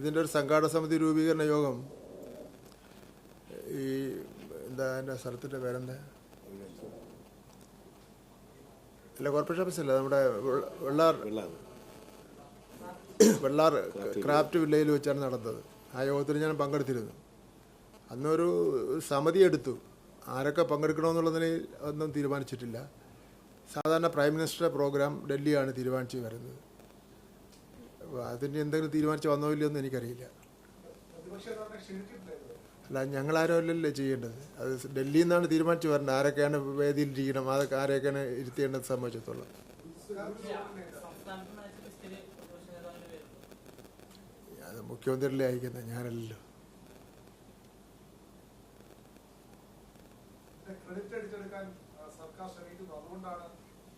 ഇതിന്റെ ഒരു സംഘാടക സമിതി രൂപീകരണ യോഗം. ഈ എന്താ എന്റെ സ്ഥലത്തിന്റെ പേരെന്താ? അല്ല കോർപ്പറേഷൻ ഓഫീസല്ല നമ്മുടെ വെള്ള- വെള്ളാർ വെള്ളാർ. ക്രാഫ്റ്റ് വില്ലേജിൽ വെച്ചാണ് നടന്നത്. ആ യോഗത്തിൽ ഞാൻ പങ്കെടുത്തിരുന്നു. അന്നൊരു സമിതി എടുത്തു. ആരൊക്കെ പങ്കെടുക്കണമെന്നുള്ളതിന് ഒന്നും തീരുമാനിച്ചിട്ടില്ല. സാധാരണ പ്രൈം മിനിസ്റ്റർ പ്രോഗ്രാം ഡൽഹിയാണ് തീരുമാനിച്ച് വരുന്നത്. അതിന് എന്തെങ്കിലും തീരുമാനിച്ച് വന്നോ ഇല്ലയോ എന്ന് എനിക്കറിയില്ല. അല്ല ഞങ്ങളാരോ അല്ലല്ലേ ചെയ്യേണ്ടത്. അത് ഡൽഹിയിൽ നിന്നാണ് തീരുമാനിച്ചു വരേണ്ടത്. ആരൊക്കെയാണ് വേദിയിൽ ഇരിക്കണം അതൊക്കെ ആരെയൊക്കെയാണ് ഇരുത്തേണ്ടത് സംബന്ധിച്ചിടത്തോളം. അത് മുഖ്യമന്ത്രിയല്ലേ അയക്കുന്നത് ഞാനല്ലല്ലോ.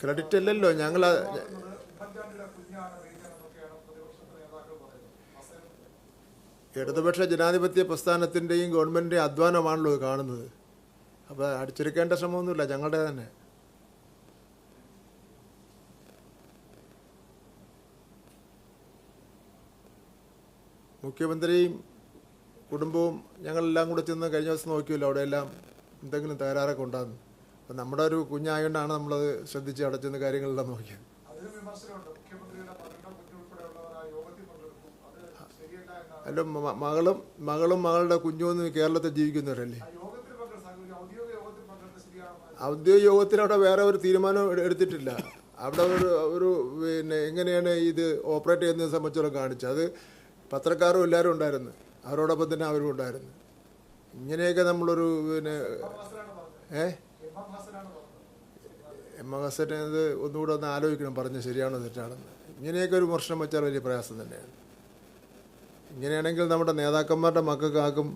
ക്രെഡിറ്റ് അല്ലല്ലോ ഞങ്ങൾ ഇടതുപക്ഷ ജനാധിപത്യ പ്രസ്ഥാനത്തിന്റെയും ഗവൺമെന്റിന്റെയും അധ്വാനമാണല്ലോ കാണുന്നത്. അപ്പോൾ അടിച്ചെടുക്കേണ്ട ശ്രമമൊന്നുമില്ല ഞങ്ങളുടെ തന്നെ. മുഖ്യമന്ത്രിയും കുടുംബവും ഞങ്ങളെല്ലാം കൂടെ ചെന്ന് കഴിഞ്ഞ ദിവസം നോക്കിയല്ലോ അവിടെയെല്ലാം എന്തെങ്കിലും തകരാറൊക്കെ ഉണ്ടാകുന്നു. അപ്പം നമ്മുടെ ഒരു കുഞ്ഞായതുകൊണ്ടാണ് നമ്മളത് ശ്രദ്ധിച്ച് അവിടെ ചെന്ന് കാര്യങ്ങളെല്ലാം നോക്കിയത് അതിന് വിമർശനമുണ്ട് മുഖ്യമന്ത്രിയുടെ മകളുടെ കുഞ്ഞുൾപ്പെടെയുള്ളവർ ആ യോഗത്തിൽ പങ്കെടുത്തു അത് ശരിയല്ല എന്നാണ് അല്ല മകളും മകളും മകളുടെ കുഞ്ഞുമൊന്നും കേരളത്തിൽ ജീവിക്കുന്നവരല്ലേ? ഔദ്യോഗിക യോഗത്തിന് അവിടെ വേറെ ഒരു തീരുമാനം എടുത്തിട്ടില്ല. അവിടെ ഒരു ഒരു പിന്നെ എങ്ങനെയാണ് ഇത് ഓപ്പറേറ്റ് ചെയ്യുന്നത് സംബന്ധിച്ചോളം കാണിച്ചത് അത് പത്രക്കാരും എല്ലാവരും ഉണ്ടായിരുന്നു. അവരോടൊപ്പം തന്നെ അവരും ഉണ്ടായിരുന്നു. ഇങ്ങനെയൊക്കെ നമ്മളൊരു പിന്നെ ഏ? എം എം ഹസനത് ഒന്നുകൂടെ ഒന്ന് ആലോചിക്കണം പറഞ്ഞ് ശരിയാണോ തെറ്റാണെന്ന്. ഇങ്ങനെയൊക്കെ ഒരു പ്രശ്നം വെച്ചാൽ വലിയ പ്രയാസം തന്നെയാണ്. ഇങ്ങനെയാണെങ്കിൽ നമ്മുടെ നേതാക്കന്മാരുടെ മക്കൾക്ക് ആർക്കും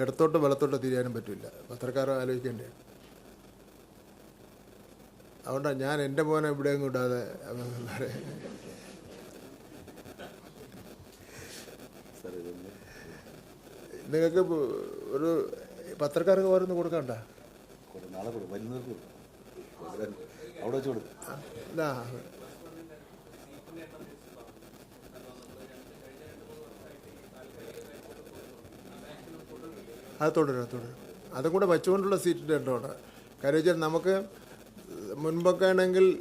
ഇടത്തോട്ട് വലത്തോട്ട് തിരിയാനും പറ്റില്ല. പത്രക്കാരെ ആലോചിക്കേണ്ടേ? അതുകൊണ്ടാണ് ഞാൻ എന്റെ മോനെ ഇവിടെയൊന്നും ഇടാതെ അവരെ നിങ്ങൾക്ക് ഒരു പത്രക്കാർക്ക് ഓരോന്ന് കൊടുക്കണ്ട? കൊടുക്കും. അത് തുടരും തുടരും അതും കൂടെ വെച്ചുകൊണ്ടുള്ള സീറ്റിന്റെ ഉണ്ടോടെ കാര്യം വെച്ചാൽ നമുക്ക് മുൻപൊക്കെ ആണെങ്കിൽ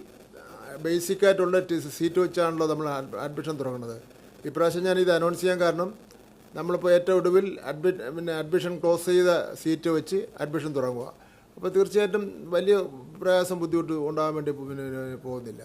ബേസിക് ആയിട്ടുള്ള ടി- സീറ്റ് വെച്ചാണല്ലോ നമ്മൾ അഡ്മിഷൻ തുടങ്ങുന്നത്. ഇപ്രാവശ്യം ഞാൻ ഇത് അനൗൺസ് ചെയ്യാൻ കാരണം നമ്മളിപ്പോൾ ഏറ്റവും ഒടുവിൽ അഡ്മി പിന്നെ അഡ്മിഷൻ ക്ലോസ് ചെയ്ത സീറ്റ് വെച്ച് അഡ്മിഷൻ തുടങ്ങുക. അപ്പോൾ തീർച്ചയായിട്ടും വലിയ പ്രയാസം ബുദ്ധിമുട്ട് ഉണ്ടാകാൻ വേണ്ടി പോകുന്നില്ല.